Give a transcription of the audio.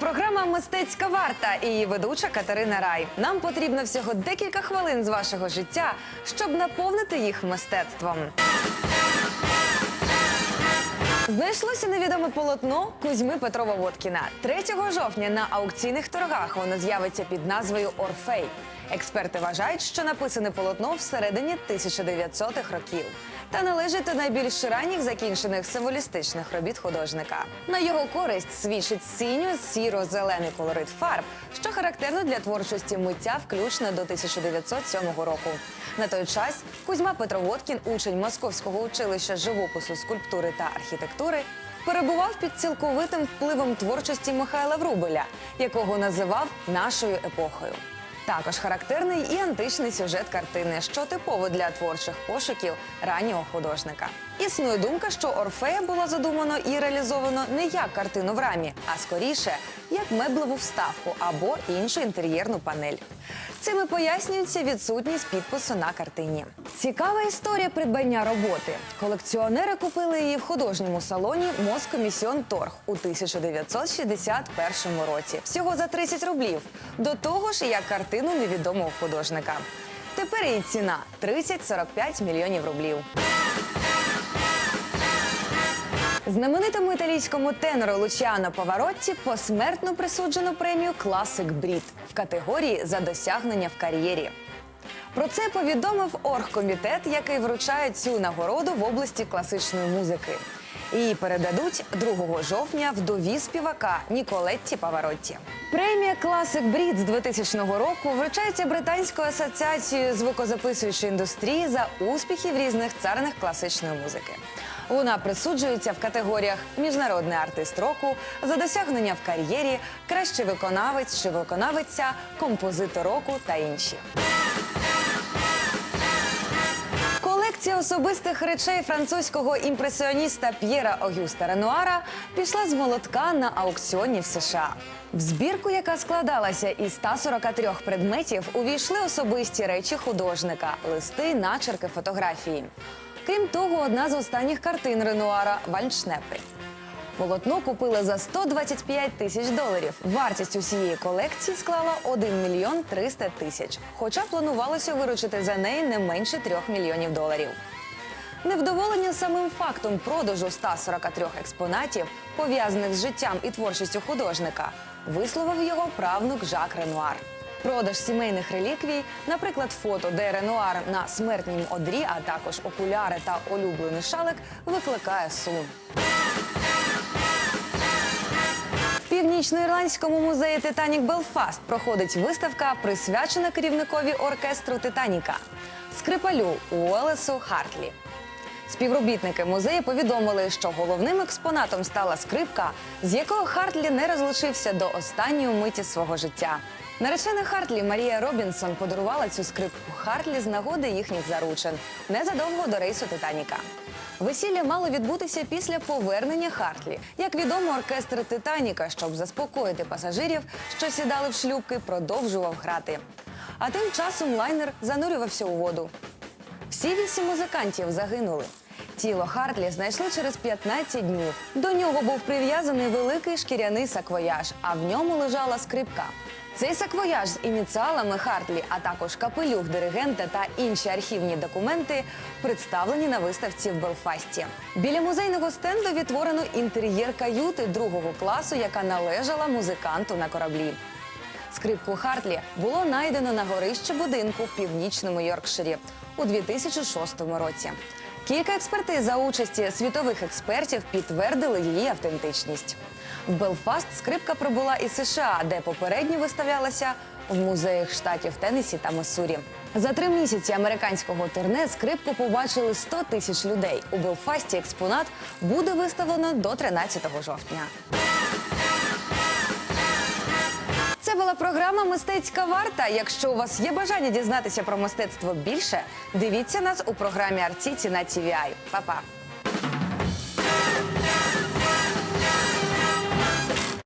програма Мистецька варта і її ведуча Катерина Рай. Нам потрібно всього декілька хвилин з вашого життя, щоб наповнити їх мистецтвом. Знайшлося невідоме полотно Кузьми Петрова Водкіна. 3 жовтня на аукційних торгах воно з'явиться під назвою Орфей. Експерти вважають, що написане полотно всередині 1900-х років та належить до найбільш ранніх закінчених символістичних робіт художника. На його користь свідчить синьо-сіро-зелений колорит фарб, що характерно для творчості митця включно до 1907 року. На той час Кузьма Петроводкін, учень Московського училища живопису, скульптури та архітектури, перебував під цілковитим впливом творчості Михайла Врубеля, якого називав нашою епохою. Також характерний і античний сюжет картини, що типово для творчих пошуків раннього художника. Існує думка, що Орфея було задумано і реалізовано не як картину в рамі, а скоріше як меблеву вставку або іншу інтер'єрну панель. Цим і пояснюється відсутність підпису на картині. Цікава історія придбання роботи. Колекціонери купили її в художньому салоні Москомісіон Торг у 1961 році. Всього за 30 рублів. До того ж, як картину невідомого художника. Тепер її ціна 30-45 мільйонів рублів. Знаменитому італійському тенору Лучіано Паваротті посмертно присуджено премію Класик Брід в категорії за досягнення в кар'єрі. Про це повідомив оргкомітет, який вручає цю нагороду в області класичної музики. Її передадуть 2 жовтня вдові співака Ніколетті Паваротті. Премія Класик Брід з 2000 року вручається Британською асоціацією звукозаписуючої індустрії за успіхи в різних царинах класичної музики. Вона присуджується в категоріях Міжнародний артист року, за досягнення в кар'єрі, кращий виконавець чи виконавиця, композитор року та інші. Колекція особистих речей французького імпресіоніста П'єра Огюста Ренуара пішла з молотка на аукціоні в США. В збірку, яка складалася із 143 предметів, увійшли особисті речі художника, листи, начерки, фотографії. Крім того, одна з останніх картин Ренуара Вальншнепи. Полотно купили за 125 тисяч доларів. Вартість усієї колекції склала 1 мільйон 300 тисяч. Хоча планувалося виручити за неї не менше 3 мільйонів доларів. Невдоволення самим фактом продажу 143 експонатів, пов'язаних з життям і творчістю художника, висловив його правнук Жак Ренуар. Продаж сімейних реліквій, наприклад, фото, де Ренуар на смертнім одрі, а також окуляри та улюблений шалик, викликає сум. Північно-ірландському музеї Титанік Белфаст проходить виставка, присвячена керівникові оркестру Титаніка Скрипалю Уолесу Хартлі. Співробітники музею повідомили, що головним експонатом стала скрипка, з якою Хартлі не розлучився до останньої миті свого життя. Наречена Хартлі Марія Робінсон подарувала цю скрипку Хартлі з нагоди їхніх заручин незадовго до рейсу Титаніка. Весілля мало відбутися після повернення Хартлі. Як відомо, оркестр Титаніка, щоб заспокоїти пасажирів, що сідали в шлюбки, продовжував грати. А тим часом лайнер занурювався у воду. Всі вісім музикантів загинули. Тіло Хартлі знайшли через 15 днів. До нього був прив'язаний великий шкіряний саквояж, а в ньому лежала скрипка. Цей саквояж з ініціалами Хартлі, а також капелюх диригента та інші архівні документи представлені на виставці в Белфасті. Біля музейного стенду відтворено інтер'єр каюти другого класу, яка належала музиканту на кораблі. Скрипку Хартлі було найдено на горищі будинку в північному Йоркширі у 2006 році. Кілька експертиз за участі світових експертів підтвердили її автентичність. В Белфаст скрипка прибула із США, де попередньо виставлялася в музеях штатів Теннессі та Миссурі. За три місяці американського турне скрипку побачили 100 тисяч людей. У Белфасті експонат буде виставлено до 13 жовтня. Це була програма Мистецька варта. Якщо у вас є бажання дізнатися про мистецтво більше, дивіться нас у програмі Артіці на TVI. Па-па!